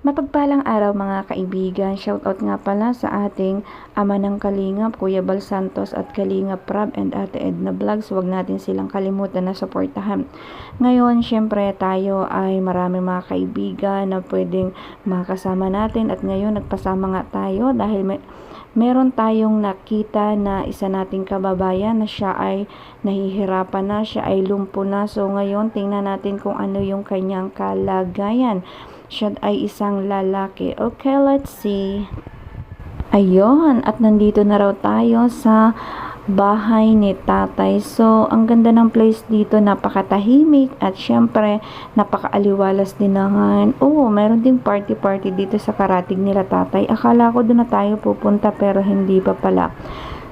Mapagpalang araw mga kaibigan. Shoutout nga pala sa ating ama ng Kalingap, Kuya Bal Santos at Kalingap Prab and Ate Edna Vlogs. Huwag natin silang kalimutan na suportahan. Ngayon, syempre tayo ay marami mga kaibigan na pwedeng makasama natin at ngayon nagpasama nga tayo dahil may meron tayong nakita na isa nating kababayan na siya ay nahihirapan na, siya ay lumpo na. So ngayon, tingnan natin kung ano yung kanyang kalagayan. Siya ay isang lalaki. Okay, let's see. Ayun, at nandito na raw tayo sa bahay ni tatay. So, ang ganda ng place dito, napakatahimik at syempre, napakaaliwalas din naman. Oo, meron ding party-party dito sa karatig nila tatay. Akala ko doon na tayo pupunta pero hindi pa pala.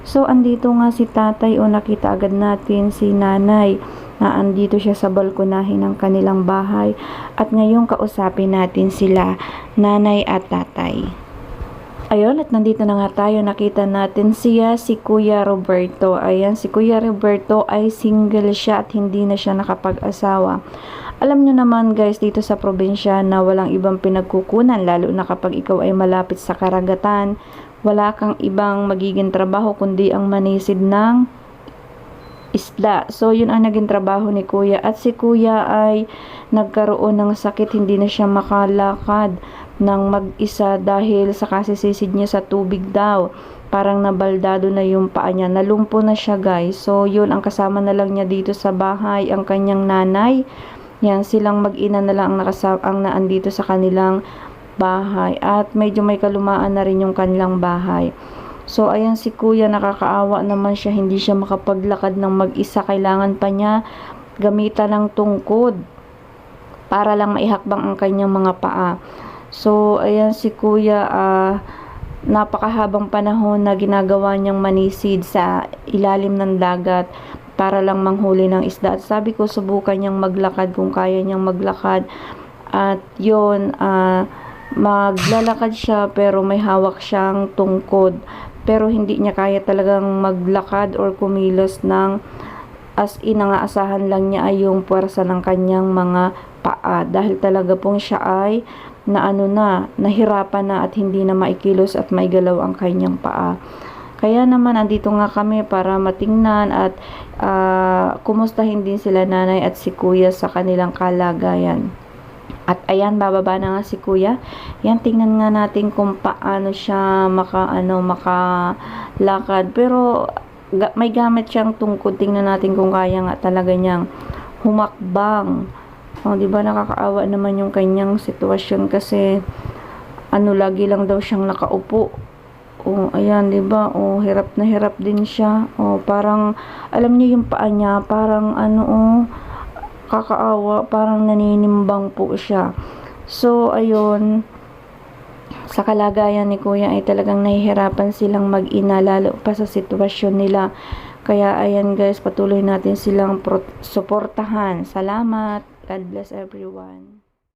So, andito nga si tatay o nakita agad natin si nanay na andito siya sa balkonahin ng kanilang bahay. At ngayon kausapin natin sila, nanay at tatay. Ayun, at nandito na nga tayo. Nakita natin siya, si Kuya Roberto. Ayan, si Kuya Roberto ay single siya at hindi na siya nakapag-asawa. Alam nyo naman guys, dito sa probinsya na walang ibang pinagkukunan, lalo na kapag ikaw ay malapit sa karagatan, wala kang ibang magiging trabaho kundi ang manisid ng isda. So, yun ang naging trabaho ni kuya. At si kuya ay nagkaroon ng sakit, hindi na siya makalakad ng mag-isa dahil sa kasisisid niya sa tubig daw. Parang nabaldado na yung paa niya. Nalumpo na siya guys. So, yun ang kasama na lang niya dito sa bahay, ang kanyang nanay. Yan, silang mag-ina na lang ang, nakasama, ang naandito sa kanilang bahay. At medyo may kalumaan na rin yung kanilang bahay. So, ayan si kuya, nakakaawa naman siya. Hindi siya makapaglakad ng mag-isa. Kailangan pa niya gamitan ng tungkod para lang maihakbang ang kanyang mga paa. So, ayan si kuya, uh, napakahabang panahon na ginagawa niyang manisid sa ilalim ng dagat para lang manghuli ng isda. At sabi ko, subukan niyang maglakad kung kaya niyang maglakad. At yun, uh, maglalakad siya pero may hawak siyang tungkod pero hindi niya kaya talagang maglakad or kumilos ng as in ang lang niya ay yung puwersa ng kanyang mga paa dahil talaga pong siya ay na ano na, nahirapan na at hindi na maikilos at maigalaw ang kanyang paa. Kaya naman andito nga kami para matingnan at uh, kumustahin din sila nanay at si kuya sa kanilang kalagayan. At ayan, bababa na nga si kuya. Yan, tingnan nga natin kung paano siya maka, ano, makalakad. Pero, ga, may gamit siyang tungkod. Tingnan natin kung kaya nga talaga niyang humakbang. O, oh, di ba nakakaawa naman yung kanyang sitwasyon kasi ano lagi lang daw siyang nakaupo. Oh, ayan, 'di ba? Oh, hirap na hirap din siya. Oh, parang alam niyo yung paa niya, parang ano oh, kakaawa, parang naninimbang po siya. So, ayun, sa kalagayan ni kuya ay talagang nahihirapan silang mag-ina lalo pa sa sitwasyon nila. Kaya ayan guys, patuloy natin silang suportahan. Salamat. God bless everyone.